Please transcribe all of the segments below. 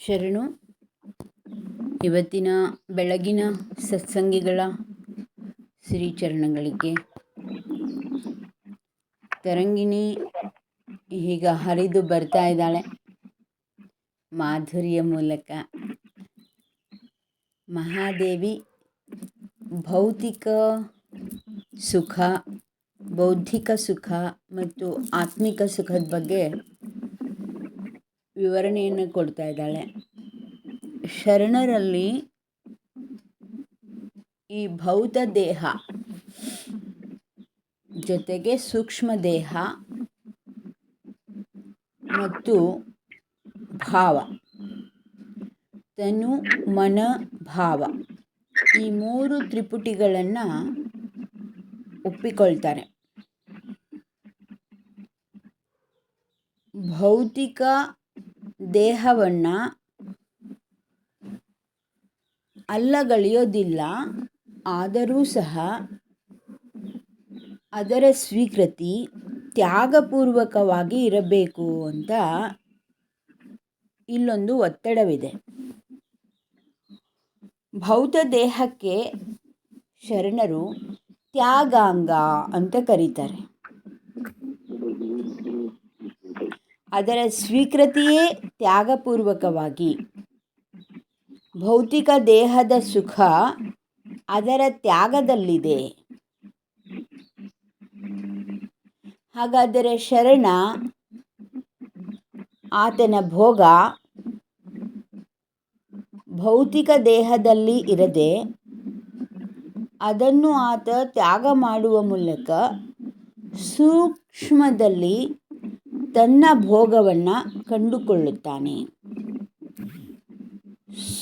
ಶರಣು, ಇವತ್ತಿನ ಬೆಳಗಿನ ಸತ್ಸಂಗಿಗಳ ಶ್ರೀಚರಣಗಳಿಗೆ. ತರಂಗಿಣಿ ಈಗ ಹರಿದು ಬರ್ತಾ ಇದ್ದಾಳೆ. ಮಾಧುರಿಯ ಮೂಲಕ ಮಹಾದೇವಿ ಭೌತಿಕ ಸುಖ, ಬೌದ್ಧಿಕ ಸುಖ ಮತ್ತು ಆತ್ಮಿಕ ಸುಖದ ಬಗ್ಗೆ ವಿವರಣೆಯನ್ನು ಕೊಡ್ತಾ ಇದ್ದಾಳೆ. ಶರಣರಲ್ಲಿ ಈ ಭೌತ ದೇಹ ಜೊತೆಗೆ ಸೂಕ್ಷ್ಮ ದೇಹ ಮತ್ತು ಭಾವ. ತನು ಮನ ಭಾವ. ಈ ಮೂರು ತ್ರಿಪುಟಿಗಳನ್ನು ಒಪ್ಪಿಕೊಳ್ತಾರೆ. ಭೌತಿಕ ದೇಹವನ್ನು ಅಲ್ಲಗಳೆಯೋದಿಲ್ಲ, ಆದರೂ ಸಹ ಅದರ ಸ್ವೀಕೃತಿ ತ್ಯಾಗಪೂರ್ವಕವಾಗಿ ಇರಬೇಕು ಅಂತ ಇಲ್ಲೊಂದು ಒತ್ತಡವಿದೆ. ಭೌತ ದೇಹಕ್ಕೆ ಶರಣರು ತ್ಯಾಗಾಂಗ ಅಂತ ಕರೀತಾರೆ. ಅದರ ಸ್ವೀಕೃತಿಯೇ ತ್ಯಾಗಪೂರ್ವಕವಾಗಿ. ಭೌತಿಕ ದೇಹದ ಸುಖ ಅದರ ತ್ಯಾಗದಲ್ಲಿದೆ. ಹಾಗಾದರೆ ಶರಣ ಆತನ ಭೋಗ ಭೌತಿಕ ದೇಹದಲ್ಲಿ ಇರದೆ ಅದನ್ನು ಆತ ತ್ಯಾಗ ಮಾಡುವ ಮೂಲಕ ಸೂಕ್ಷ್ಮದಲ್ಲಿ ತನ್ನ ಭೋಗವನ್ನು ಕಂಡುಕೊಳ್ಳುತ್ತಾನೆ.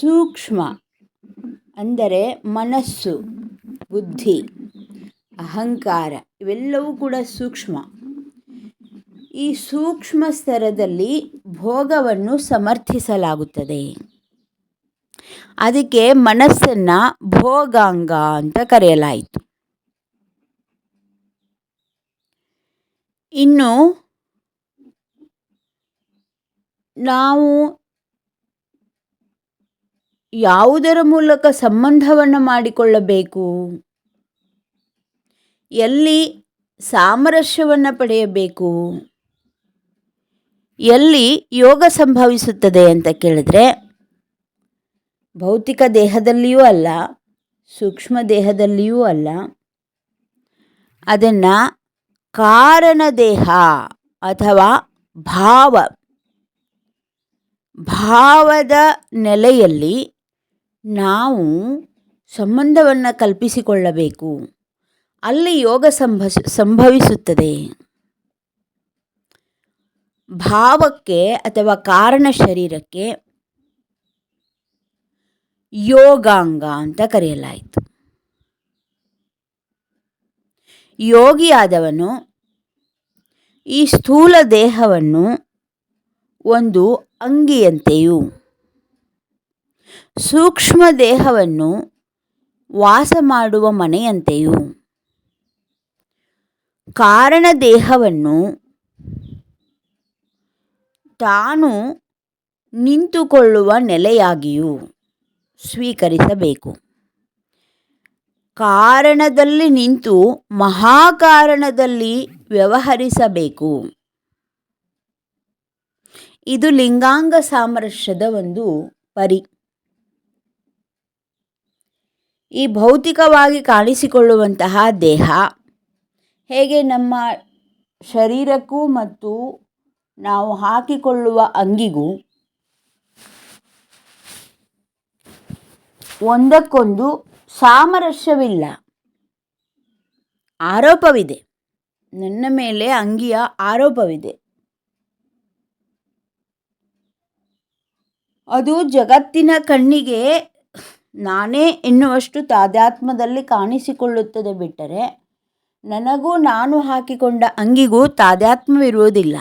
ಸೂಕ್ಷ್ಮ ಅಂದರೆ ಮನಸ್ಸು, ಬುದ್ಧಿ, ಅಹಂಕಾರ ಇವೆಲ್ಲವೂ ಕೂಡ ಸೂಕ್ಷ್ಮ. ಈ ಸೂಕ್ಷ್ಮ ಸ್ತರದಲ್ಲಿ ಭೋಗವನ್ನು ಸಮರ್ಥಿಸಲಾಗುತ್ತದೆ. ಅದಕ್ಕೆ ಮನಸ್ಸನ್ನು ಭೋಗಾಂಗ ಅಂತ ಕರೆಯಲಾಯಿತು. ಇನ್ನು ನಾವು ಯಾವುದರ ಮೂಲಕ ಸಂಬಂಧವನ್ನು ಮಾಡಿಕೊಳ್ಳಬೇಕು? ಎಲ್ಲಿ ಸಾಮರಸ್ಯವನ್ನು ಪಡೆಯಬೇಕು? ಎಲ್ಲಿ ಯೋಗ ಸಂಭವಿಸುತ್ತದೆ ಅಂತ ಕೇಳಿದ್ರೆ, ಭೌತಿಕ ದೇಹದಲ್ಲಿಯೂ ಅಲ್ಲ, ಸೂಕ್ಷ್ಮ ದೇಹದಲ್ಲಿಯೂ ಅಲ್ಲ. ಅದನ್ನು ಕಾರಣ ದೇಹ ಅಥವಾ ಭಾವ ಭಾವದ ನೆಲೆಯಲ್ಲಿ ನಾವು ಸಂಬಂಧವನ್ನು ಕಲ್ಪಿಸಿಕೊಳ್ಳಬೇಕು. ಅಲ್ಲಿ ಯೋಗ ಸಂಭ, ಸಂಭವಿಸುತ್ತದೆ. ಭಾವಕ್ಕೆ ಅಥವಾ ಕಾರಣ ಶರೀರಕ್ಕೆ ಯೋಗಾಂಗ ಅಂತ ಕರೆಯಲಾಯಿತು. ಯೋಗಿಯಾದವನು ಈ ಸ್ಥೂಲ ದೇಹವನ್ನು ಒಂದು ಅಂಗಿಯಂತೆಯೂ. ಸೂಕ್ಷ್ಮ ದೇಹವನ್ನು ವಾಸ ಮಾಡುವ ಮನೆಯಂತೆಯೂ. ಕಾರಣ ದೇಹವನ್ನು ತಾನು ನಿಂತುಕೊಳ್ಳುವ ನೆಲೆಯಾಗಿಯೂ ಸ್ವೀಕರಿಸಬೇಕು. ಕಾರಣದಲ್ಲಿ ನಿಂತು ಮಹಾಕಾರಣದಲ್ಲಿ ವ್ಯವಹರಿಸಬೇಕು. ಇದು ಲಿಂಗಾಂಗ ಸಾಮರಸ್ಯದ ಒಂದು ಪರಿ. ಈ ಭೌತಿಕವಾಗಿ ಕಾಣಿಸಿಕೊಳ್ಳುವಂತಹ ದೇಹ ಹೇಗೆ ನಮ್ಮ ಶರೀರಕ್ಕೂ ಮತ್ತು ನಾವು ಹಾಕಿಕೊಳ್ಳುವ ಅಂಗಿಗೂ ಒಂದಕ್ಕೊಂದು ಸಾಮರಸ್ಯವಿಲ್ಲ. ಆರೋಪವಿದೆ. ನನ್ನ ಮೇಲೆ ಅಂಗಿಯ ಆರೋಪವಿದೆ. ಅದು ಜಗತ್ತಿನ ಕಣ್ಣಿಗೆ ನಾನೇ ಎನ್ನುವಷ್ಟು ತಾದ್ಯಾತ್ಮದಲ್ಲಿ ಕಾಣಿಸಿಕೊಳ್ಳುತ್ತದೆ ಬಿಟ್ಟರೆ ನನಗೂ ನಾನು ಹಾಕಿಕೊಂಡ ಅಂಗಿಗೂ ತಾದ್ಯಾತ್ಮವಿರುವುದಿಲ್ಲ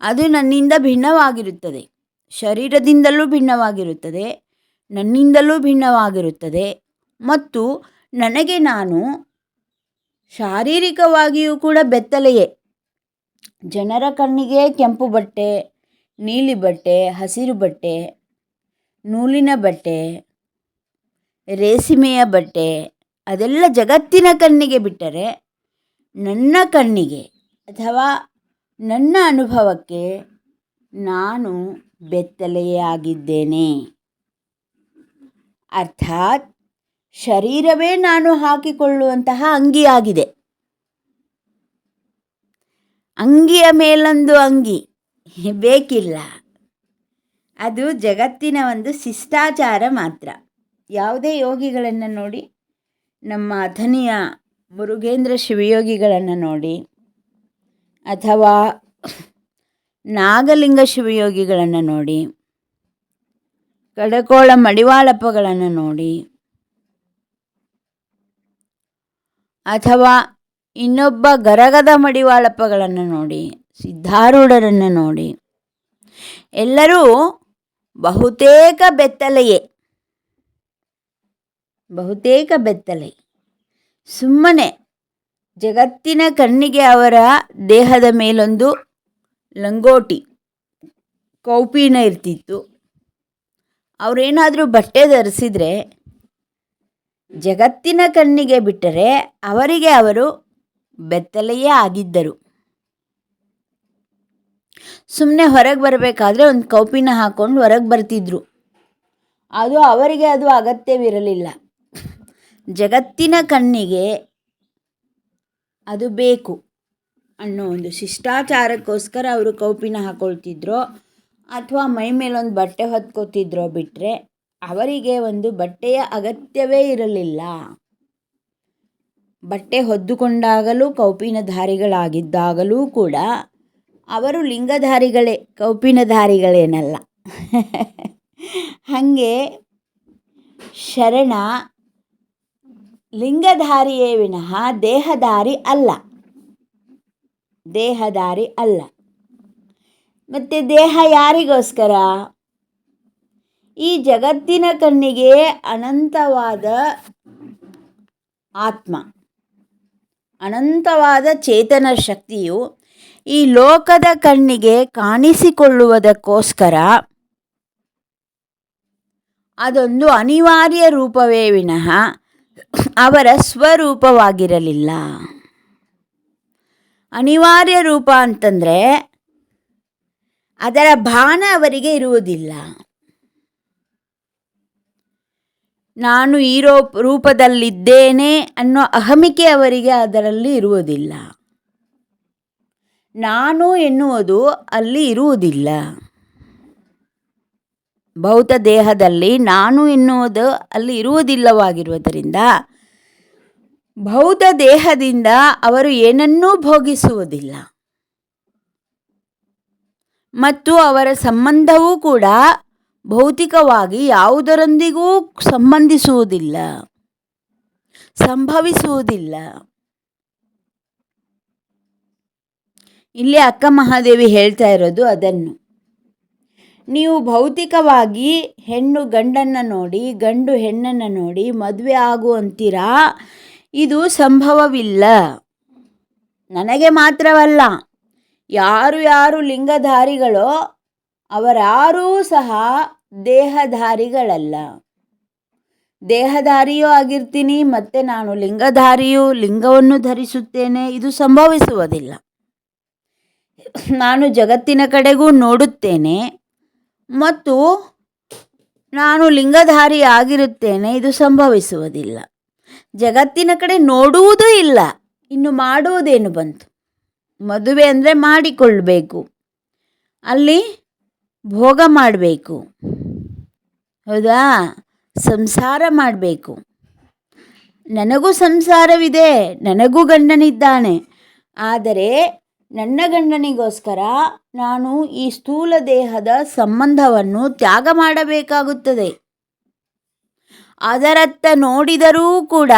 ಅದು ನನ್ನಿಂದ ಭಿನ್ನವಾಗಿರುತ್ತದೆ. ಶರೀರದಿಂದಲೂ ಭಿನ್ನವಾಗಿರುತ್ತದೆ, ನನ್ನಿಂದಲೂ ಭಿನ್ನವಾಗಿರುತ್ತದೆ ಮತ್ತು ನನಗೆ ನಾನು ಶಾರೀರಿಕವಾಗಿಯೂ ಕೂಡ ಬೆತ್ತಲೆಯೇ. ಜನರ ಕಣ್ಣಿಗೆ ಕೆಂಪು ಬಟ್ಟೆ ನೀಲಿ ಬಟ್ಟೆ, ಹಸಿರು ಬಟ್ಟೆ, ನೂಲಿನ ಬಟ್ಟೆ, ರೇಸಿಮೆಯ ಬಟ್ಟೆ, ಅದೆಲ್ಲ ಜಗತ್ತಿನ ಕಣ್ಣಿಗೆ ಬಿಟ್ಟರೆ ನನ್ನ ಕಣ್ಣಿಗೆ ಅಥವಾ ನನ್ನ ಅನುಭವಕ್ಕೆ ನಾನು ಬೆತ್ತಲೆಯೇ ಆಗಿದ್ದೇನೆ. ಅರ್ಥಾತ್ ಶರೀರವೇ ನಾನು ಹಾಕಿಕೊಳ್ಳುವಂತಹ ಅಂಗಿಯಾಗಿದೆ. ಅಂಗಿಯ ಮೇಲೊಂದು ಅಂಗಿ. ಬೇಕಿಲ್ಲ. ಅದು ಜಗತ್ತಿನ ಒಂದು ಶಿಷ್ಟಾಚಾರ ಮಾತ್ರ. ಯಾವುದೇ ಯೋಗಿಗಳನ್ನು ನೋಡಿ, ನಮ್ಮ ಅಥನಿಯ ಮುರುಗೇಂದ್ರ ಶಿವಯೋಗಿಗಳನ್ನು ನೋಡಿ, ಅಥವಾ ನಾಗಲಿಂಗ ಶಿವಯೋಗಿಗಳನ್ನು ನೋಡಿ, ಕಡಕೋಳ ಮಡಿವಾಳಪ್ಪಗಳನ್ನು ನೋಡಿ, ಅಥವಾ ಇನ್ನೊಬ್ಬ ಗರಗದ ಮಡಿವಾಳಪ್ಪಗಳನ್ನು ನೋಡಿ ಸಿದ್ಧಾರೂಢರನ್ನು ನೋಡಿ. ಎಲ್ಲರೂ ಬಹುತೇಕ ಬೆತ್ತಲೆಯೇ. ಬಹುತೇಕ ಬೆತ್ತಲೆ. ಸುಮ್ಮನೆ ಜಗತ್ತಿನ ಕಣ್ಣಿಗೆ ಅವರ ದೇಹದ ಮೇಲೊಂದು ಲಂಗೋಟಿ, ಕೌಪೀನ ಇರ್ತಿತ್ತು. ಅವರೇನಾದರೂ ಬಟ್ಟೆ ಧರಿಸಿದರೆ, ಜಗತ್ತಿನ ಕಣ್ಣಿಗೆ ಬಿಟ್ಟರೆ ಅವರಿಗೆ ಅವರು ಬೆತ್ತಲೆಯೇ ಆಗಿದ್ದರು. ಸುಮ್ಮನೆ ಹೊರಗೆ ಬರಬೇಕಾದ್ರೆ ಒಂದು ಕೌಪಿನ ಹಾಕ್ಕೊಂಡು ಹೊರಗೆ ಬರ್ತಿದ್ರು. ಅದು ಅವರಿಗೆ ಅದು ಅಗತ್ಯವಿರಲಿಲ್ಲ. ಜಗತ್ತಿನ ಕಣ್ಣಿಗೆ ಅದು ಬೇಕು ಅನ್ನೋ ಒಂದು ಶಿಷ್ಟಾಚಾರಕ್ಕೋಸ್ಕರ ಅವರು ಕೌಪಿನ ಹಾಕೊಳ್ತಿದ್ರು. ಅಥವಾ ಮೈ ಮೇಲೊಂದು ಬಟ್ಟೆ ಹೊತ್ಕೋತಿದ್ರೋ ಬಿಟ್ಟರೆ ಅವರಿಗೆ ಒಂದು ಬಟ್ಟೆಯ ಅಗತ್ಯವೇ ಇರಲಿಲ್ಲ. ಬಟ್ಟೆ ಹೊದ್ದುಕೊಂಡಾಗಲೂ ಕೌಪಿನಧಾರಿಗಳಾಗಿದ್ದಾಗಲೂ ಕೂಡ ಅವರು ಲಿಂಗಧಾರಿಗಳೇ, ಕೌಪಿನಧಾರಿಗಳೇನಲ್ಲ. ಹಾಗೆ ಶರಣ ಲಿಂಗಧಾರಿಯೇ ವಿನಃ ದೇಹಧಾರಿ ಅಲ್ಲ. ದೇಹಧಾರಿ ಅಲ್ಲ. ಮತ್ತು ದೇಹ ಯಾರಿಗೋಸ್ಕರ? ಈ ಜಗತ್ತಿನ ಕಣ್ಣಿಗೆ ಅನಂತವಾದ ಆತ್ಮ, ಅನಂತವಾದ ಚೇತನ ಶಕ್ತಿಯು ಈ ಲೋಕದ ಕಣ್ಣಿಗೆ ಕಾಣಿಸಿಕೊಳ್ಳುವುದಕ್ಕೋಸ್ಕರ ಅದೊಂದು ಅನಿವಾರ್ಯ ರೂಪವೇ ವಿನಃ ಅವರ ಸ್ವರೂಪವಾಗಿರಲಿಲ್ಲ. ಅನಿವಾರ್ಯ ರೂಪ ಅಂತಂದರೆ ಅದರ ಭಾನ ಅವರಿಗೆ ಇರುವುದಿಲ್ಲ. ನಾನು ಈ ರೂಪ, ರೂಪದಲ್ಲಿದ್ದೇನೆ ಅನ್ನೋ ಅಹಮಿಕೆ ಅವರಿಗೆ ಅದರಲ್ಲಿ ಇರುವುದಿಲ್ಲ. ನಾನು ಎನ್ನುವುದು ಅಲ್ಲಿ ಇರುವುದಿಲ್ಲ. ಭೌತ ದೇಹದಲ್ಲಿ ನಾನು ಎನ್ನುವುದು ಅಲ್ಲಿ ಇರುವುದಿಲ್ಲವಾಗಿರುವುದರಿಂದ ಭೌತ ದೇಹದಿಂದ ಅವರು ಏನನ್ನೂ ಭೋಗಿಸುವುದಿಲ್ಲ. ಮತ್ತು ಅವರ ಸಂಬಂಧವೂ ಕೂಡ ಭೌತಿಕವಾಗಿ ಯಾವುದರೊಂದಿಗೂ ಸಂಬಂಧಿಸುವುದಿಲ್ಲ, ಸಂಭವಿಸುವುದಿಲ್ಲ. ಇಲ್ಲಿ ಅಕ್ಕ ಮಹಾದೇವಿ ಹೇಳ್ತಾ ಇರೋದು ಅದನ್ನು. ನೀವು ಭೌತಿಕವಾಗಿ ಹೆಣ್ಣು ಗಂಡನ್ನು ನೋಡಿ, ಗಂಡು ಹೆಣ್ಣನ್ನು ನೋಡಿ ಮದುವೆ ಆಗುವಂತೀರಾ ಇದು ಸಂಭವವಿಲ್ಲ. ನನಗೆ ಮಾತ್ರವಲ್ಲ, ಯಾರು ಯಾರು ಲಿಂಗಧಾರಿಗಳೋ ಅವರಾರೂ ಸಹ ದೇಹಧಾರಿಗಳಲ್ಲ. ದೇಹಧಾರಿಯೂ ಆಗಿರ್ತೀನಿ, ಮತ್ತು ನಾನು ಲಿಂಗಧಾರಿಯು, ಲಿಂಗವನ್ನು ಧರಿಸುತ್ತೇನೆ, ಇದು ಸಂಭವಿಸುವುದಿಲ್ಲ. ನಾನು ಜಗತ್ತಿನ ಕಡೆಗೂ ನೋಡುತ್ತೇನೆ ಮತ್ತು ನಾನು ಲಿಂಗಧಾರಿ ಆಗಿರುತ್ತೇನೆ ಇದು ಸಂಭವಿಸುವುದಿಲ್ಲ. ಜಗತ್ತಿನ ಕಡೆ ನೋಡುವುದೂ ಇಲ್ಲ, ಇನ್ನು ಮಾಡುವುದೇನು ಬಂತು? ಮದುವೆ ಅಂದರೆ ಮಾಡಿಕೊಳ್ಳಬೇಕು ಅಲ್ಲಿ ಭೋಗ ಮಾಡಬೇಕು, ಹೌದಾ? ಸಂಸಾರ ಮಾಡಬೇಕು. ನನಗೂ ಸಂಸಾರವಿದೆ, ನನಗೂ ಗಂಡನಿದ್ದಾನೆ, ಆದರೆ ನನ್ನ ಗಂಡನಿಗೋಸ್ಕರ ನಾನು ಈ ಸ್ಥೂಲ ದೇಹದ ಸಂಬಂಧವನ್ನು ತ್ಯಾಗ ಮಾಡಬೇಕಾಗುತ್ತದೆ. ಅದರತ್ತ ನೋಡಿದರೂ ಕೂಡ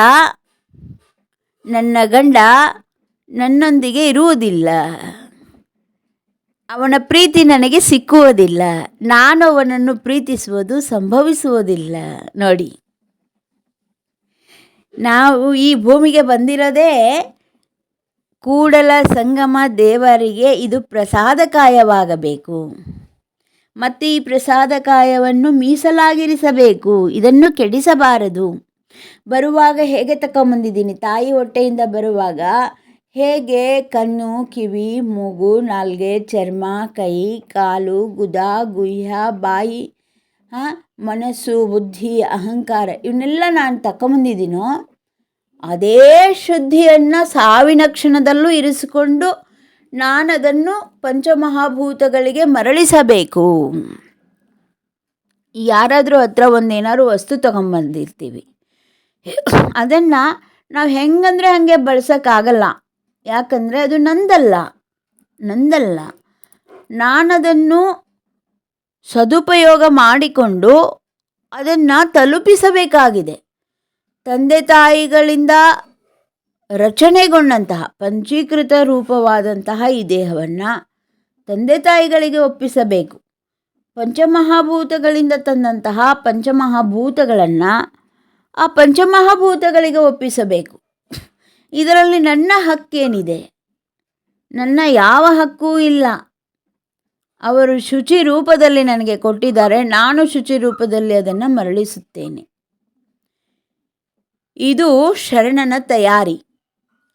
ನನ್ನ ಗಂಡ ನನ್ನೊಂದಿಗೆ ಇರುವುದಿಲ್ಲ. ಅವನ ಪ್ರೀತಿ ನನಗೆ ಸಿಕ್ಕುವುದಿಲ್ಲ. ನಾನು ಅವನನ್ನು ಪ್ರೀತಿಸುವುದು ಸಂಭವಿಸುವುದಿಲ್ಲ. ನೋಡಿ. ನಾವು ಈ ಭೂಮಿಗೆ ಬಂದಿರೋದೇ ಕೂಡಲ ಸಂಗಮ ದೇವರಿಗೆ ಇದು ಪ್ರಸಾದಕಾಯವಾಗಬೇಕು. ಮತ್ತು ಈ ಪ್ರಸಾದಕಾಯವನ್ನು ಮೀಸಲಾಗಿರಿಸಬೇಕು. ಇದನ್ನು ಕೆಡಿಸಬಾರದು. ಬರುವಾಗ ಹೇಗೆ ತಗೊಂಬಂದಿದ್ದೀನಿ ತಾಯಿ ಹೊಟ್ಟೆಯಿಂದ ಬರುವಾಗ ಹೇಗೆ ಕಣ್ಣು, ಕಿವಿ, ಮೂಗು, ನಾಲ್ಗೆ, ಚರ್ಮ, ಕೈ, ಕಾಲು, ಗುದ, ಗುಹ್ಯ, ಬಾಯಿ ಮನಸ್ಸು, ಬುದ್ಧಿ, ಅಹಂಕಾರ ಇವನ್ನೆಲ್ಲ ನಾನು ತಗೊಂಬಂದಿದ್ದೀನೋ ಅದೇ ಶುದ್ಧಿಯನ್ನು ಸಾವಿನ ಕ್ಷಣದಲ್ಲೂ ಇರಿಸಿಕೊಂಡು ನಾನದನ್ನು ಪಂಚಮಹಾಭೂತಗಳಿಗೆ ಮರಳಿಸಬೇಕು. ಯಾರಾದರೂ ಹತ್ರ ಒಂದೇನಾದ್ರು ವಸ್ತು ತಗೊಂಬಂದಿರ್ತೀವಿ. ಅದನ್ನು ನಾವು ಹೆಂಗಂದರೆ ಹಾಗೆ ಬಳಸೋಕ್ಕಾಗಲ್ಲ. ಯಾಕಂದರೆ ಅದು ನಂದಲ್ಲ. ನಂದಲ್ಲ. ನಾನದನ್ನು ಸದುಪಯೋಗ ಮಾಡಿಕೊಂಡು ಅದನ್ನು ತಲುಪಿಸಬೇಕಾಗಿದೆ. ತಂದೆ ತಾಯಿಗಳಿಂದ ರಚನೆಗೊಂಡಂತಹ ಪಂಚೀಕೃತ ರೂಪವಾದಂತಹ ಈ ದೇಹವನ್ನು ತಂದೆ ತಾಯಿಗಳಿಗೆ ಒಪ್ಪಿಸಬೇಕು. ಪಂಚಮಹಾಭೂತಗಳಿಂದ ತಂದಂತಹ ಪಂಚಮಹಾಭೂತಗಳನ್ನು ಆ ಪಂಚಮಹಾಭೂತಗಳಿಗೆ ಒಪ್ಪಿಸಬೇಕು. ಇದರಲ್ಲಿ ನನ್ನ ಹಕ್ಕೇನಿದೆ? ನನ್ನ ಯಾವ ಹಕ್ಕೂ ಇಲ್ಲ. ಅವರು ಶುಚಿ ರೂಪದಲ್ಲಿ ನನಗೆ ಕೊಟ್ಟಿದ್ದಾರೆ, ನಾನು ಶುಚಿ ರೂಪದಲ್ಲಿ ಅದನ್ನು ಮರಳಿಸುತ್ತೇನೆ. ಇದು ಶರಣನ ತಯಾರಿ.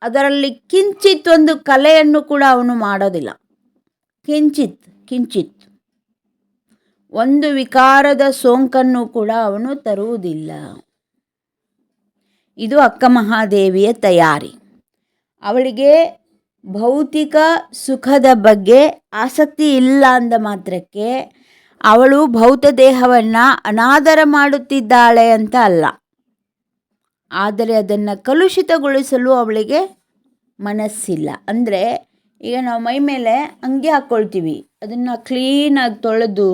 ಅದರಲ್ಲಿ ಕಿಂಚಿತ್ ಒಂದು ಕಲೆಯನ್ನು ಕೂಡ ಅವನು ಮಾಡೋದಿಲ್ಲ. ಕಿಂಚಿತ್ ಕಿಂಚಿತ್. ಒಂದು ವಿಕಾರದ ಸೋಂಕನ್ನು ಕೂಡ ಅವನು ತರುವುದಿಲ್ಲ. ಇದು ಅಕ್ಕ ಮಹಾದೇವಿಯ ತಯಾರಿ. ಅವಳಿಗೆ ಭೌತಿಕ ಸುಖದ ಬಗ್ಗೆ ಆಸಕ್ತಿ ಇಲ್ಲ ಅಂದ ಮಾತ್ರಕ್ಕೆ ಅವಳು ಭೌತ ದೇಹವನ್ನು ಅನಾದರ ಮಾಡುತ್ತಿದ್ದಾಳೆ ಅಂತ ಅಲ್ಲ. ಆದರೆ ಅದನ್ನು ಕಲುಷಿತಗೊಳಿಸಲು ಅವಳಿಗೆ ಮನಸ್ಸಿಲ್ಲ. ಅಂದರೆ ಈಗ ನಾವು ಮೈ ಮೇಲೆ ಅಂಗಿ ಹಾಕ್ಕೊಳ್ತೀವಿ ಅದನ್ನು ಕ್ಲೀನಾಗಿ ತೊಳೆದು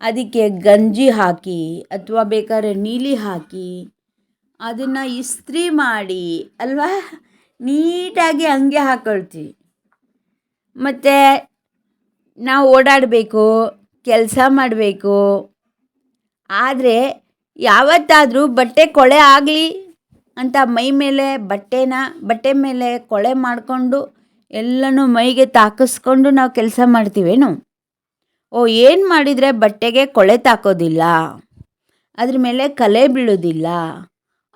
ಅದಕ್ಕೆ ಗಂಜಿ ಹಾಕಿ ಅಥವಾ ಬೇಕಾದ್ರೆ ನೀಲಿ ಹಾಕಿ ಅದನ್ನು ಇಸ್ತ್ರಿ ಮಾಡಿ ಅಲ್ವಾ? ನೀಟಾಗಿ ಹಂಗೆ ಹಾಕ್ಕೊಳ್ತೀವಿ ಮತ್ತು ನಾವು ಓಡಾಡಬೇಕು, ಕೆಲಸ ಮಾಡಬೇಕು. ಆದರೆ ಯಾವತ್ತಾದರೂ ಬಟ್ಟೆ ಕೊಳೆ ಆಗಲಿ. ಅಂತ ಮೈ ಮೇಲೆ ಬಟ್ಟೆನ, ಬಟ್ಟೆ ಮೇಲೆ ಕೊಳೆ ಮಾಡಿಕೊಂಡು ಎಲ್ಲನೂ ಮೈಗೆ ತಾಕಿಸ್ಕೊಂಡು ನಾವು ಕೆಲಸ ಮಾಡ್ತೀವೇನು? ಓ, ಏನು ಮಾಡಿದರೆ ಬಟ್ಟೆಗೆ ಕೊಳೆ ತಾಕೋದಿಲ್ಲ? ಅದ್ರ ಮೇಲೆ ಕಲೆ ಬೀಳೋದಿಲ್ಲ?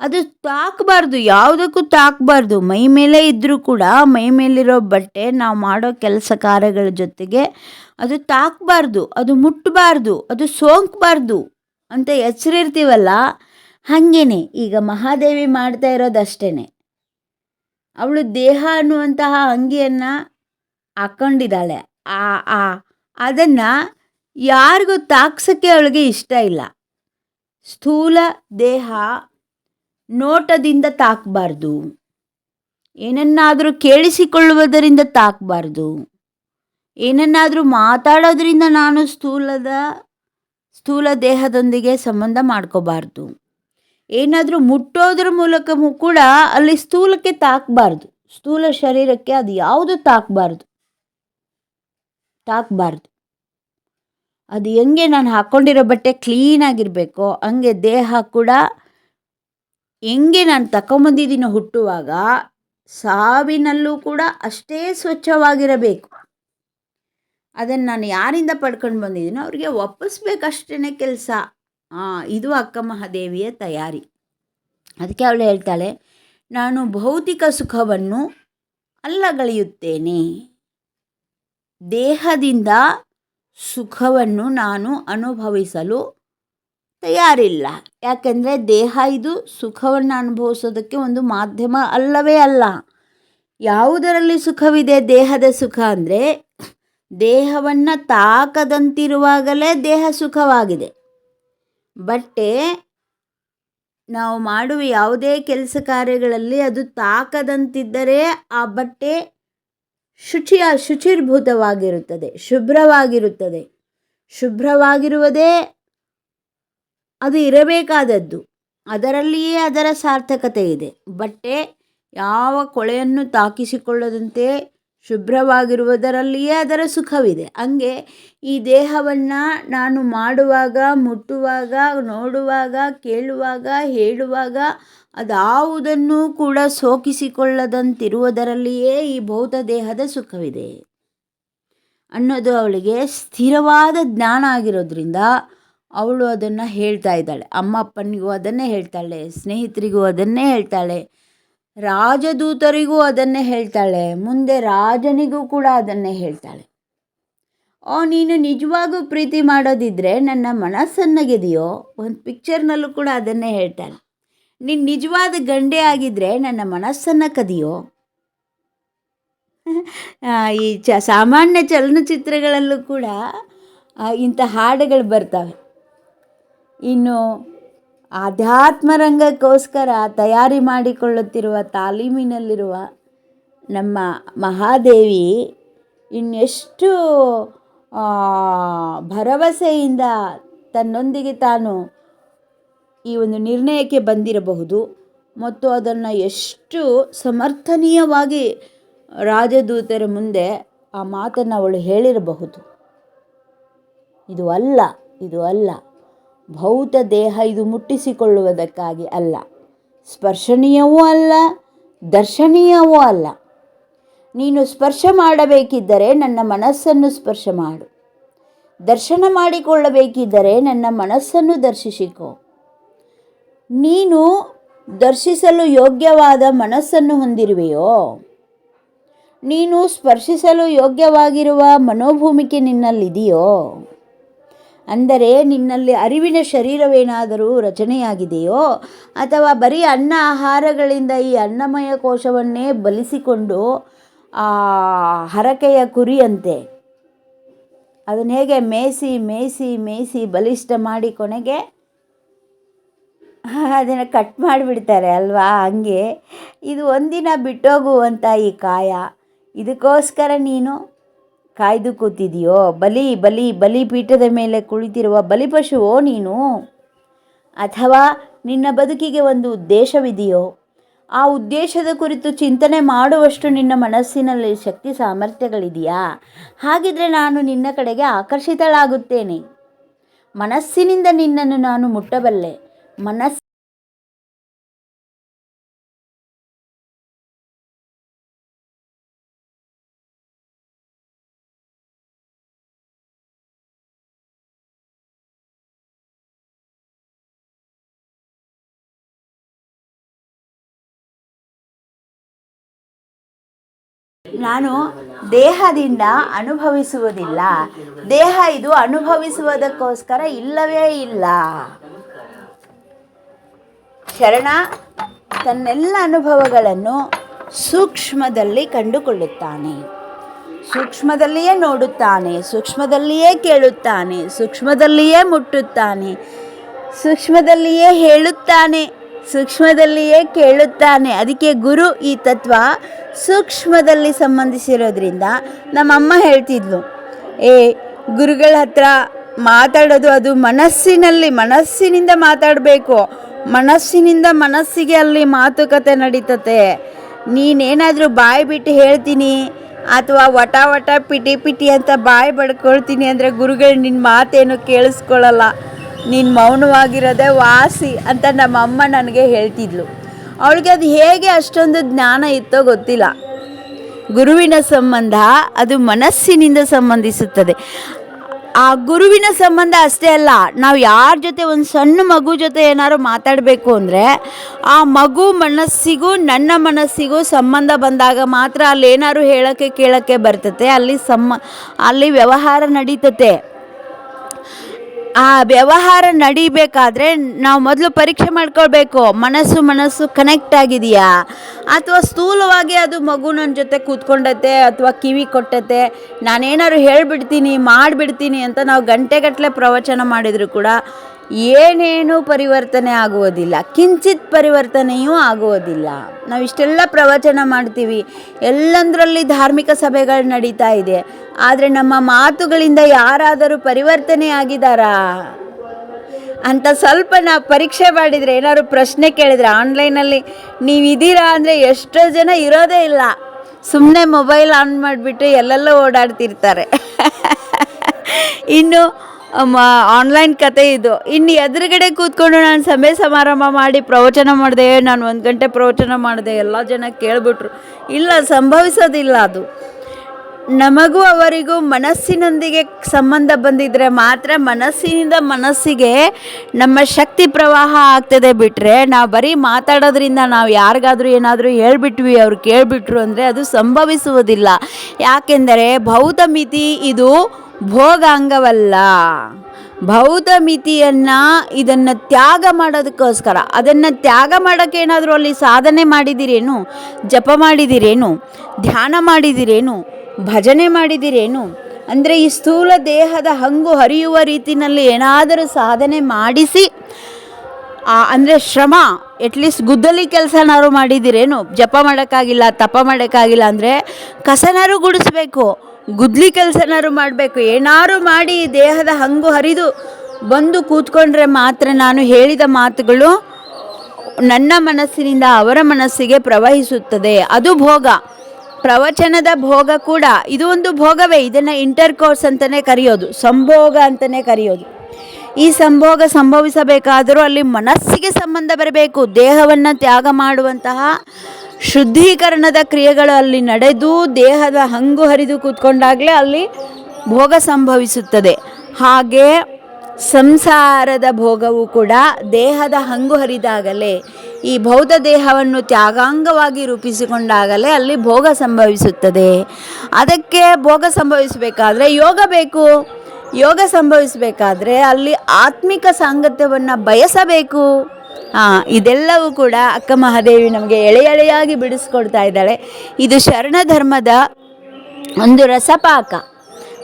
ಅದು ತಾಕಬಾರ್ದು, ಯಾವುದಕ್ಕೂ ತಾಕಬಾರ್ದು. ಮೈ ಮೇಲೆ ಇದ್ದರೂ ಕೂಡ ಮೈ ಮೇಲಿರೋ ಬಟ್ಟೆ ನಾವು ಮಾಡೋ ಕೆಲಸ ಕಾರ್ಯಗಳ ಜೊತೆಗೆ ಅದು ತಾಕಬಾರ್ದು, ಅದು ಮುಟ್ಟಬಾರ್ದು ಅದು ಸೋಂಕಬಾರ್ದು ಅಂತ ಎಚ್ಚರಿರ್ತೀವಲ್ಲ? ಹಾಗೇನೆ, ಈಗ ಮಹಾದೇವಿ ಮಾಡ್ತಾ ಇರೋದಷ್ಟೇ ಅವಳು ದೇಹ ಅನ್ನುವಂತಹ ಅಂಗಿಯನ್ನು ಹಾಕ್ಕೊಂಡಿದ್ದಾಳೆ ಆ ಆ, ಅದನ್ನು ಯಾರಿಗೂ ತಾಕ್ಸೋಕ್ಕೆ ಅವಳಿಗೆ ಇಷ್ಟ ಇಲ್ಲ. ಸ್ಥೂಲ ದೇಹ ನೋಟದಿಂದ ತಾಕಬಾರ್ದು. ಏನನ್ನಾದರೂ ಕೇಳಿಸಿಕೊಳ್ಳುವುದರಿಂದ ತಾಕಬಾರ್ದು. ಏನನ್ನಾದರೂ ಮಾತಾಡೋದ್ರಿಂದ ನಾನು ಸ್ಥೂಲದ, ಸ್ಥೂಲ ದೇಹದೊಂದಿಗೆ ಸಂಬಂಧ ಮಾಡ್ಕೋಬಾರ್ದು. ಏನಾದರೂ ಮುಟ್ಟೋದ್ರ ಮೂಲಕವೂ ಕೂಡ ಅಲ್ಲಿ ಸ್ಥೂಲಕ್ಕೆ ತಾಕಬಾರ್ದು. ಸ್ಥೂಲ ಶರೀರಕ್ಕೆ ಅದು ಯಾವುದು ತಾಕಬಾರ್ದು. ತಾಕಬಾರ್ದು. ಅದು ಹೆಂಗೆ ನಾನು ಹಾಕ್ಕೊಂಡಿರೋ ಬಟ್ಟೆ ಕ್ಲೀನಾಗಿರಬೇಕೋ ಹಂಗೆ ದೇಹ ಕೂಡ ಹೆಂಗೆ ನಾನು ತಗೊಂಬಂದಿದ್ದೀನೋ ಹುಟ್ಟುವಾಗ ಸಾವಿನಲ್ಲೂ ಕೂಡ ಅಷ್ಟೇ ಸ್ವಚ್ಛವಾಗಿರಬೇಕು. ಅದನ್ನು ನಾನು ಯಾರಿಂದ ಪಡ್ಕೊಂಡು ಬಂದಿದ್ದೀನೋ ಅವರಿಗೆ ಒಪ್ಪಿಸ್ಬೇಕಷ್ಟೇ ಕೆಲಸ. ಇದು ಅಕ್ಕ ಮಹಾದೇವಿಯ ತಯಾರಿ. ಅದಕ್ಕೆ ಅವಳು ಹೇಳ್ತಾಳೆ, ನಾನು ಭೌತಿಕ ಸುಖವನ್ನು ಅಲ್ಲಗಳೆಯುತ್ತೇನೆ ದೇಹದಿಂದ ಸುಖವನ್ನು ನಾನು ಅನುಭವಿಸಲು ತಯಾರಿಲ್ಲ. ಯಾಕೆಂದರೆ ದೇಹ ಇದು ಸುಖವನ್ನು ಅನುಭವಿಸೋದಕ್ಕೆ ಒಂದು ಮಾಧ್ಯಮ ಅಲ್ಲವೇ ಅಲ್ಲ. ಯಾವುದರಲ್ಲಿ ಸುಖವಿದೆ? ದೇಹದ ಸುಖ ಅಂದರೆ ದೇಹವನ್ನು ತಾಕದಂತಿರುವಾಗಲೇ ದೇಹ ಸುಖವಾಗಿದೆ. ಬಟ್ಟೆ ನಾವು ಮಾಡುವ ಯಾವುದೇ ಕೆಲಸ ಕಾರ್ಯಗಳಲ್ಲಿ ಅದು ತಾಕದಂತಿದ್ದರೆ ಆ ಬಟ್ಟೆ ಶುಚಿಯ ಶುಚಿರ್ಭೂತವಾಗಿರುತ್ತದೆ, ಶುಭ್ರವಾಗಿರುತ್ತದೆ. ಶುಭ್ರವಾಗಿರುವುದೇ ಅದು ಇರಬೇಕಾದದ್ದು. ಅದರಲ್ಲಿಯೇ ಅದರ ಸಾರ್ಥಕತೆ ಇದೆ. ಬಟ್ಟೆ ಯಾವ ಕೊಳೆಯನ್ನು ತಾಕಿಸಿಕೊಳ್ಳದಂತೆ ಶುಭ್ರವಾಗಿರುವುದರಲ್ಲಿಯೇ ಅದರ ಸುಖವಿದೆ. ಹಂಗೆ ಈ ದೇಹವನ್ನು ನಾನು ಮಾಡುವಾಗ, ಮುಟ್ಟುವಾಗ, ನೋಡುವಾಗ, ಕೇಳುವಾಗ, ಹೇಳುವಾಗ ಅದಾವುದನ್ನು ಕೂಡ ಸೋಕಿಸಿಕೊಳ್ಳದಂತಿರುವುದರಲ್ಲಿಯೇ ಈ ಭೌತ ದೇಹದ ಸುಖವಿದೆ. ಅನ್ನೋದು ಅವಳಿಗೆ ಸ್ಥಿರವಾದ ಜ್ಞಾನ ಆಗಿರೋದ್ರಿಂದ ಅವಳು ಅದನ್ನು ಹೇಳ್ತಾ ಇದ್ದಾಳೆ. ಅಮ್ಮ ಅಪ್ಪನಿಗೂ ಅದನ್ನೇ ಹೇಳ್ತಾಳೆ, ಸ್ನೇಹಿತರಿಗೂ ಅದನ್ನೇ ಹೇಳ್ತಾಳೆ. ರಾಜದೂತರಿಗೂ ಅದನ್ನೇ ಹೇಳ್ತಾಳೆ, ಮುಂದೆ ರಾಜನಿಗೂ ಕೂಡ ಅದನ್ನೇ ಹೇಳ್ತಾಳೆ. ಓ, ನೀನು ನಿಜವಾಗೂ ಪ್ರೀತಿ ಮಾಡೋದಿದ್ರೆ ನನ್ನ ಮನಸ್ಸನ್ನಗಿದೆಯೋ? ಒಂದು ಪಿಕ್ಚರ್ನಲ್ಲೂ ಕೂಡ ಅದನ್ನೇ ಹೇಳ್ತಾಳೆ. ನೀನು ನಿಜವಾದ ಗಂಡೆ ಆಗಿದ್ರೆ ನನ್ನ ಮನಸ್ಸನ್ನು ಕದಿಯೋ? ಈ ಚ, ಸಾಮಾನ್ಯ ಚಲನಚಿತ್ರಗಳಲ್ಲೂ ಕೂಡ ಇಂಥ ಹಾಡುಗಳು ಬರ್ತವೆ. ಇನ್ನು ಆಧ್ಯಾತ್ಮ ರಂಗಕ್ಕೋಸ್ಕರ ತಯಾರಿ ಮಾಡಿಕೊಳ್ಳುತ್ತಿರುವ ತಾಲೀಮಿನಲ್ಲಿರುವ ನಮ್ಮ ಮಹಾದೇವಿ ಇನ್ನೆಷ್ಟು ಭರವಸೆಯಿಂದ ತನ್ನೊಂದಿಗೆ ತಾನು ಈ ಒಂದು ನಿರ್ಣಯಕ್ಕೆ ಬಂದಿರಬಹುದು. ಮತ್ತು ಅದನ್ನು ಎಷ್ಟು ಸಮರ್ಥನೀಯವಾಗಿ ರಾಜದೂತರ ಮುಂದೆ ಆ ಮಾತನ್ನು ಅವಳು ಹೇಳಿರಬಹುದು. ಇದು ಅಲ್ಲ ಇದು ಅಲ್ಲ. ಭೌತ ದೇಹ ಇದು ಮುಟ್ಟಿಸಿಕೊಳ್ಳುವುದಕ್ಕಾಗಿ ಅಲ್ಲ. ಸ್ಪರ್ಶನೀಯವೂ ಅಲ್ಲ, ದರ್ಶನೀಯವೂ ಅಲ್ಲ. ನೀನು ಸ್ಪರ್ಶ ಮಾಡಬೇಕಿದ್ದರೆ ನನ್ನ ಮನಸ್ಸನ್ನು ಸ್ಪರ್ಶ ಮಾಡು. ದರ್ಶನ ಮಾಡಿಕೊಳ್ಳಬೇಕಿದ್ದರೆ ನನ್ನ ಮನಸ್ಸನ್ನು ದರ್ಶಿಸಿಕೋ. ನೀನು ದರ್ಶಿಸಲು ಯೋಗ್ಯವಾದ ಮನಸ್ಸನ್ನು ಹೊಂದಿರುವೆಯೋ? ನೀನು ಸ್ಪರ್ಶಿಸಲು ಯೋಗ್ಯವಾಗಿರುವ ಮನೋಭೂಮಿಕೆ ನಿನ್ನಲ್ಲಿದೆಯೋ? ಅಂದರೆ ನಿನ್ನಲ್ಲಿ ಅರಿವಿನ ಶರೀರವೇನಾದರೂ ರಚನೆಯಾಗಿದೆಯೋ ಅಥವಾ ಬರೀ ಅನ್ನ ಆಹಾರಗಳಿಂದ ಈ ಅನ್ನಮಯ ಕೋಶವನ್ನೇ ಬಲಿಸಿಕೊಂಡು ಆ ಹರಕೆಯ ಕುರಿಯಂತೆ ಅದನ್ನು ಹೇಗೆ ಮೇಯಿಸಿ ಮೇಯಿಸಿ ಮೇಯಿಸಿ ಬಲಿಷ್ಠ ಮಾಡಿ ಕೊನೆಗೆ ಅದನ್ನು ಕಟ್ ಮಾಡಿಬಿಡ್ತಾರೆ ಅಲ್ವಾ? ಹಂಗೆ. ಇದು ಒಂದಿನ ಬಿಟ್ಟೋಗುವಂಥ ಈ ಕಾಯ. ಇದಕ್ಕೋಸ್ಕರ ನೀನು ಕಾಯ್ದು ಕೂತಿದೆಯೋ? ಬಲಿ ಬಲಿ ಬಲಿ ಪೀಠದ ಮೇಲೆ ಕುಳಿತಿರುವ ಬಲಿಪಶುವೋ ನೀನು? ಅಥವಾ ನಿನ್ನ ಬದುಕಿಗೆ ಒಂದು ಉದ್ದೇಶವಿದೆಯೋ? ಆ ಉದ್ದೇಶದ ಕುರಿತು ಚಿಂತನೆ ಮಾಡುವಷ್ಟು ನಿನ್ನ ಮನಸ್ಸಿನಲ್ಲಿ ಶಕ್ತಿ ಸಾಮರ್ಥ್ಯಗಳಿದೆಯಾ? ಹಾಗಿದ್ರೆ ನಾನು ನಿನ್ನ ಕಡೆಗೆ ಆಕರ್ಷಿತಳಾಗುತ್ತೇನೆ. ಮನಸ್ಸಿನಿಂದ ನಿನ್ನನ್ನು ನಾನು ಮುಟ್ಟಬಲ್ಲೆ. ಮನಸ್ಸು ನಾನು ದೇಹದಿಂದ ಅನುಭವಿಸುವುದಿಲ್ಲ. ದೇಹ ಇದು ಅನುಭವಿಸುವುದಕ್ಕೋಸ್ಕರ ಇಲ್ಲವೇ ಇಲ್ಲ. ಶರಣ ತನ್ನೆಲ್ಲ ಅನುಭವಗಳನ್ನು ಸೂಕ್ಷ್ಮದಲ್ಲಿ ಕಂಡುಕೊಳ್ಳುತ್ತಾನೆ. ಸೂಕ್ಷ್ಮದಲ್ಲಿಯೇ ನೋಡುತ್ತಾನೆ, ಸೂಕ್ಷ್ಮದಲ್ಲಿಯೇ ಕೇಳುತ್ತಾನೆ, ಸೂಕ್ಷ್ಮದಲ್ಲಿಯೇ ಮುಟ್ಟುತ್ತಾನೆ, ಸೂಕ್ಷ್ಮದಲ್ಲಿಯೇ ಹೇಳುತ್ತಾನೆ. ಸೂಕ್ಷ್ಮದಲ್ಲಿಯೇ ಕೇಳುತ್ತಾನೆ. ಅದಕ್ಕೆ ಗುರು ಈ ತತ್ವ ಸೂಕ್ಷ್ಮದಲ್ಲಿ ಸಂಬಂಧಿಸಿರೋದ್ರಿಂದ ನಮ್ಮಮ್ಮ ಹೇಳ್ತಿದ್ಲು. ಏ, ಗುರುಗಳ ಹತ್ರ ಮಾತಾಡೋದು ಅದು ಮನಸ್ಸಿನಲ್ಲಿ, ಮನಸ್ಸಿನಿಂದ ಮಾತಾಡಬೇಕು. ಮನಸ್ಸಿನಿಂದ ಮನಸ್ಸಿಗೆ ಅಲ್ಲಿ ಮಾತುಕತೆ ನಡೀತತೆ. ನೀನೇನಾದರೂ ಬಾಯಿ ಬಿಟ್ಟು ಹೇಳ್ತೀನಿ ಅಥವಾ ವಟ ವಟ ಪಿಟಿ ಪಿಟಿ ಅಂತ ಬಾಯಿ ಬಡ್ಕೊಳ್ತೀನಿ ಅಂದರೆ ಗುರುಗಳು ನಿನ್ನ ಮಾತೇನು ಕೇಳಿಸ್ಕೊಳ್ಳಲ್ಲ ನೀನು ಮೌನವಾಗಿರೋದೆ ವಾಸಿ ಅಂತ ನಮ್ಮ ಅಮ್ಮ ನನಗೆ ಹೇಳ್ತಿದ್ಲು. ಅವಳಿಗೆ ಅದು ಹೇಗೆ ಅಷ್ಟೊಂದು ಜ್ಞಾನ ಇತ್ತೋ ಗೊತ್ತಿಲ್ಲ. ಗುರುವಿನ ಸಂಬಂಧ ಅದು ಮನಸ್ಸಿನಿಂದ ಸಂಬಂಧಿಸುತ್ತದೆ. ಆ ಗುರುವಿನ ಸಂಬಂಧ ಅಷ್ಟೇ ಅಲ್ಲ, ನಾವು ಯಾರ ಜೊತೆ ಒಂದು ಸಣ್ಣ ಮಗು ಜೊತೆ ಏನಾದ್ರು ಮಾತಾಡಬೇಕು ಅಂದರೆ, ಆ ಮಗು ಮನಸ್ಸಿಗೂ ನನ್ನ ಮನಸ್ಸಿಗೂ ಸಂಬಂಧ ಬಂದಾಗ ಮಾತ್ರ ಅಲ್ಲಿ ಏನಾದ್ರು ಹೇಳೋಕ್ಕೆ ಕೇಳೋಕ್ಕೆ ಬರ್ತತೆ, ಅಲ್ಲಿ ಸಮ್ಮ, ಅಲ್ಲಿ ವ್ಯವಹಾರ ನಡೀತತೆ. ಆ ವ್ಯವಹಾರ ನಡಿಬೇಕಾದ್ರೆ ನಾವು ಮೊದಲು ಪರೀಕ್ಷೆ ಮಾಡ್ಕೊಳ್ಬೇಕು. ಮನಸ್ಸು ಮನಸ್ಸು ಕನೆಕ್ಟ್ ಆಗಿದೆಯಾ? ಅಥವಾ ಸ್ಥೂಲವಾಗಿ ಅದು ಮಗು ನನ್ನ ಜೊತೆ ಕೂತ್ಕೊಂಡತೆ ಅಥವಾ ಕಿವಿ ಕೊಟ್ಟತೆ? ನಾನೇನಾದ್ರು ಹೇಳಿಬಿಡ್ತೀನಿ, ಮಾಡಿಬಿಡ್ತೀನಿ ಅಂತ ನಾವು ಗಂಟೆಗಟ್ಟಲೆ ಪ್ರವಚನ ಮಾಡಿದರೂ ಕೂಡ ಏನೇನೂ ಪರಿವರ್ತನೆ ಆಗುವುದಿಲ್ಲ, ಕಿಂಚಿತ್ ಪರಿವರ್ತನೆಯೂ ಆಗುವುದಿಲ್ಲ. ನಾವು ಇಷ್ಟೆಲ್ಲ ಪ್ರವಚನ ಮಾಡ್ತೀವಿ, ಎಲ್ಲಂದರಲ್ಲಿ ಧಾರ್ಮಿಕ ಸಭೆಗಳು ನಡೀತಾ ಇದೆ. ಆದರೆ ನಮ್ಮ ಮಾತುಗಳಿಂದ ಯಾರಾದರೂ ಪರಿವರ್ತನೆ ಆಗಿದ್ದಾರಾ ಅಂತ ಸ್ವಲ್ಪ ನಾವು ಪರೀಕ್ಷೆ ಮಾಡಿದರೆ ಏನಾದ್ರು ಪ್ರಶ್ನೆ ಕೇಳಿದರೆ ಆನ್ಲೈನಲ್ಲಿ ನೀವು ಇದ್ದೀರಾ ಅಂದರೆ ಎಷ್ಟೋ ಜನ ಇರೋದೇ ಇಲ್ಲ. ಸುಮ್ಮನೆ ಮೊಬೈಲ್ ಆನ್ ಮಾಡಿಬಿಟ್ಟು ಎಲ್ಲೆಲ್ಲೋ ಓಡಾಡ್ತಿರ್ತಾರೆ. ಇನ್ನು ಆನ್ಲೈನ್ ಕತೆ ಇದು. ಇನ್ನು ಎದುರುಗಡೆ ಕೂತ್ಕೊಂಡು ನಾನು ಸಭೆ ಸಮಾರಂಭ ಮಾಡಿ ಪ್ರವಚನ ಮಾಡಿದೆ, ನಾನು ಒಂದು ಗಂಟೆ ಪ್ರವಚನ ಮಾಡಿದೆ, ಎಲ್ಲ ಜನ ಕೇಳಿಬಿಟ್ರು. ಇಲ್ಲ, ಸಂಭವಿಸೋದಿಲ್ಲ ಅದು. ನಮಗೂ ಅವರಿಗೂ ಮನಸ್ಸಿನೊಂದಿಗೆ ಸಂಬಂಧ ಬಂದಿದ್ದರೆ ಮಾತ್ರ ಮನಸ್ಸಿನಿಂದ ಮನಸ್ಸಿಗೆ ನಮ್ಮ ಶಕ್ತಿ ಪ್ರವಾಹ ಆಗ್ತದೆ ಬಿಟ್ಟರೆ ನಾವು ಬರೀ ಮಾತಾಡೋದ್ರಿಂದ ನಾವು ಯಾರಿಗಾದರೂ ಏನಾದರೂ ಹೇಳ್ಬಿಟ್ವಿ, ಅವ್ರು ಕೇಳಿಬಿಟ್ರು ಅಂದರೆ ಅದು ಸಂಭವಿಸುವುದಿಲ್ಲ. ಯಾಕೆಂದರೆ ಭೌತ ಇದು ಭೋಗಾಂಗವಲ್ಲ. ಭೌತ ಮಿತಿಯನ್ನು ಇದನ್ನು ತ್ಯಾಗ ಮಾಡೋದಕ್ಕೋಸ್ಕರ. ಅದನ್ನು ತ್ಯಾಗ ಮಾಡೋಕ್ಕೆ ಏನಾದರೂ ಅಲ್ಲಿ ಸಾಧನೆ ಮಾಡಿದಿರೇನು? ಜಪ ಮಾಡಿದಿರೇನು? ಧ್ಯಾನ ಮಾಡಿದಿರೇನು? ಭಜನೆ ಮಾಡಿದಿರೇನು? ಅಂದರೆ ಈ ಸ್ಥೂಲ ದೇಹದ ಹಂಗು ಹರಿಯುವ ರೀತಿಯಲ್ಲಿ ಏನಾದರೂ ಸಾಧನೆ ಮಾಡಿಸಿ ಅಂದರೆ ಶ್ರಮ ಎಟ್ಲೀಸ್ಟ್ ಗುದ್ದಲಿ ಕೆಲಸನಾರು ಮಾಡಿದಿರೇನು? ಜಪ ಮಾಡೋಕ್ಕಾಗಿಲ್ಲ, ತಪ ಮಾಡೋಕ್ಕಾಗಿಲ್ಲ ಅಂದರೆ ಕಸನಾರು ಗುಡಿಸ್ಬೇಕು. ಗುದ್ಲಿ ಕೆಲಸನಾರು ಮಾಡಬೇಕು. ಏನಾರು ಮಾಡಿ ದೇಹದ ಹಂಗು ಹರಿದು ಬಂದು ಕೂತ್ಕೊಂಡ್ರೆ ಮಾತ್ರ ನಾನು ಹೇಳಿದ ಮಾತುಗಳು ನನ್ನ ಮನಸ್ಸಿನಿಂದ ಅವರ ಮನಸ್ಸಿಗೆ ಪ್ರವಹಿಸುತ್ತದೆ. ಅದು ಭೋಗ. ಪ್ರವಚನದ ಭೋಗ ಕೂಡ. ಇದು ಒಂದು ಭೋಗವೇ. ಇದನ್ನು ಇಂಟರ್ ಕೋರ್ಸ್ ಅಂತಲೇ ಕರೆಯೋದು. ಸಂಭೋಗ ಅಂತಲೇ ಕರೆಯೋದು. ಈ ಸಂಭೋಗ ಸಂಭವಿಸಬೇಕಾದರೂ ಅಲ್ಲಿ ಮನಸ್ಸಿಗೆ ಸಂಬಂಧ ಬರಬೇಕು. ದೇಹವನ್ನು ತ್ಯಾಗ ಮಾಡುವಂತಹ ಶುದ್ಧೀಕರಣದ ಕ್ರಿಯೆಗಳು ಅಲ್ಲಿ ನಡೆದು ದೇಹದ ಹಂಗು ಹರಿದು ಕೂತ್ಕೊಂಡಾಗಲೇ ಅಲ್ಲಿ ಭೋಗ ಸಂಭವಿಸುತ್ತದೆ. ಹಾಗೆ ಸಂಸಾರದ ಭೋಗವು ಕೂಡ ದೇಹದ ಹಂಗು ಹರಿದಾಗಲೇ, ಈ ಭೌತ ದೇಹವನ್ನು ತ್ಯಾಗಾಂಗವಾಗಿ ರೂಪಿಸಿಕೊಂಡಾಗಲೇ ಅಲ್ಲಿ ಭೋಗ ಸಂಭವಿಸುತ್ತದೆ. ಅದಕ್ಕೆ ಭೋಗ ಸಂಭವಿಸಬೇಕಾದ್ರೆ ಯೋಗ ಬೇಕು. ಯೋಗ ಸಂಭವಿಸಬೇಕಾದ್ರೆ ಅಲ್ಲಿ ಆತ್ಮಿಕ ಸಾಂಗತ್ಯವನ್ನು ಬಯಸಬೇಕು. ಇದೆಲ್ಲವೂ ಕೂಡ ಅಕ್ಕ ಮಹಾದೇವಿ ನಮಗೆ ಎಳೆ ಎಳೆಯಾಗಿ ಬಿಡಿಸ್ಕೊಡ್ತಾ ಇದ್ದಾಳೆ. ಇದು ಶರಣ ಧರ್ಮದ ಒಂದು ರಸಪಾಕ.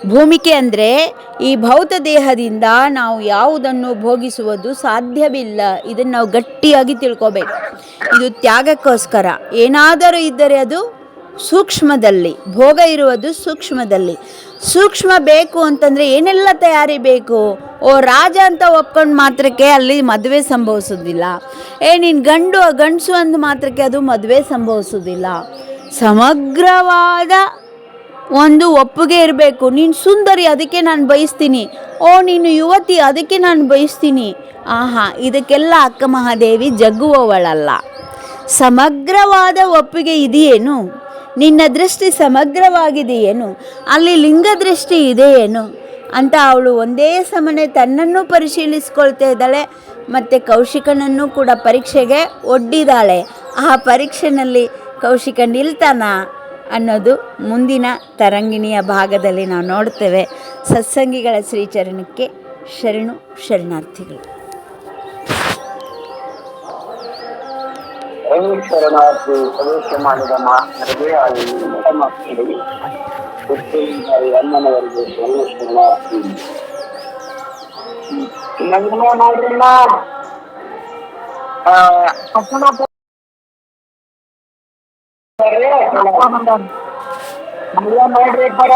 ಭೂಮಿಕೆ ಅಂದರೆ ಈ ಭೌತ ದೇಹದಿಂದ ನಾವು ಯಾವುದನ್ನು ಭೋಗಿಸುವುದು ಸಾಧ್ಯವಿಲ್ಲ. ಇದನ್ನು ನಾವು ಗಟ್ಟಿಯಾಗಿ ತಿಳ್ಕೋಬೇಕು. ಇದು ತ್ಯಾಗಕ್ಕೋಸ್ಕರ. ಏನಾದರೂ ಇದ್ದರೆ ಅದು ಸೂಕ್ಷ್ಮದಲ್ಲಿ, ಭೋಗ ಇರುವುದು ಸೂಕ್ಷ್ಮದಲ್ಲಿ. ಸೂಕ್ಷ್ಮ ಬೇಕು ಅಂತಂದರೆ ಏನೆಲ್ಲ ತಯಾರಿ ಬೇಕು? ಓ, ರಾಜ ಅಂತ ಒಪ್ಕೊಂಡು ಮಾತ್ರಕ್ಕೆ ಅಲ್ಲಿ ಮದುವೆ ಸಂಭವಿಸೋದಿಲ್ಲ. ಏ, ನೀನು ಗಂಡು ಗಂಡಸು ಅಂದ ಮಾತ್ರಕ್ಕೆ ಅದು ಮದುವೆ ಸಂಭವಿಸೋದಿಲ್ಲ. ಸಮಗ್ರವಾದ ಒಂದು ಒಪ್ಪಿಗೆ ಇರಬೇಕು. ನೀನು ಸುಂದರಿ, ಅದಕ್ಕೆ ನಾನು ಬಯಸ್ತೀನಿ. ಓ, ನೀನು ಯುವತಿ, ಅದಕ್ಕೆ ನಾನು ಬಯಸ್ತೀನಿ. ಆಹಾ, ಇದಕ್ಕೆಲ್ಲ ಅಕ್ಕ ಮಹಾದೇವಿ ಜಗ್ಗುವವಳಲ್ಲ. ಸಮಗ್ರವಾದ ಒಪ್ಪಿಗೆ ಇದೆಯೇನು? ನಿನ್ನ ದೃಷ್ಟಿ ಸಮಗ್ರವಾಗಿದೆಯೇನು? ಅಲ್ಲಿ ಲಿಂಗ ದೃಷ್ಟಿ ಇದೆಯೇನು? ಅಂತ ಅವಳು ಒಂದೇ ಸಮನೆ ತನ್ನನ್ನು ಪರಿಶೀಲಿಸ್ಕೊಳ್ತಾ ಇದ್ದಾಳೆ ಮತ್ತು ಕೌಶಿಕನನ್ನು ಕೂಡ ಪರೀಕ್ಷೆಗೆ ಒಡ್ಡಿದ್ದಾಳೆ ಆ ಪರೀಕ್ಷೆನಲ್ಲಿ ಕೌಶಿಕ ನಿಲ್ತಾನ ಅನ್ನೋದು ಮುಂದಿನ ತರಂಗಿಣಿಯ ಭಾಗದಲ್ಲಿ ನಾವು ನೋಡ್ತೇವೆ. ಸತ್ಸಂಗಿಗಳ ಶ್ರೀಚರಣಕ್ಕೆ ಶರಣು ಶರಣಾರ್ಥಿಗಳು. ಶರಣಾರ್ಥಿ ಪ್ರವೇಶ ಮಾಡಿದ ಮಾತರಿಗೆ ಅಲ್ಲಿ ಮಕ್ಕಳಿಗೆ ಹುಟ್ಟಿದ್ದಾರೆ ಅಮ್ಮನವರಿಗೆ ಶರಣ ಶರಣಾರ್ಥಿ ನಮ್ಗೆ ಮಾಡ್ರಿಲ್ಲ ಅಪ್ಪನ ಮಾಡ್ರಿ ಪರ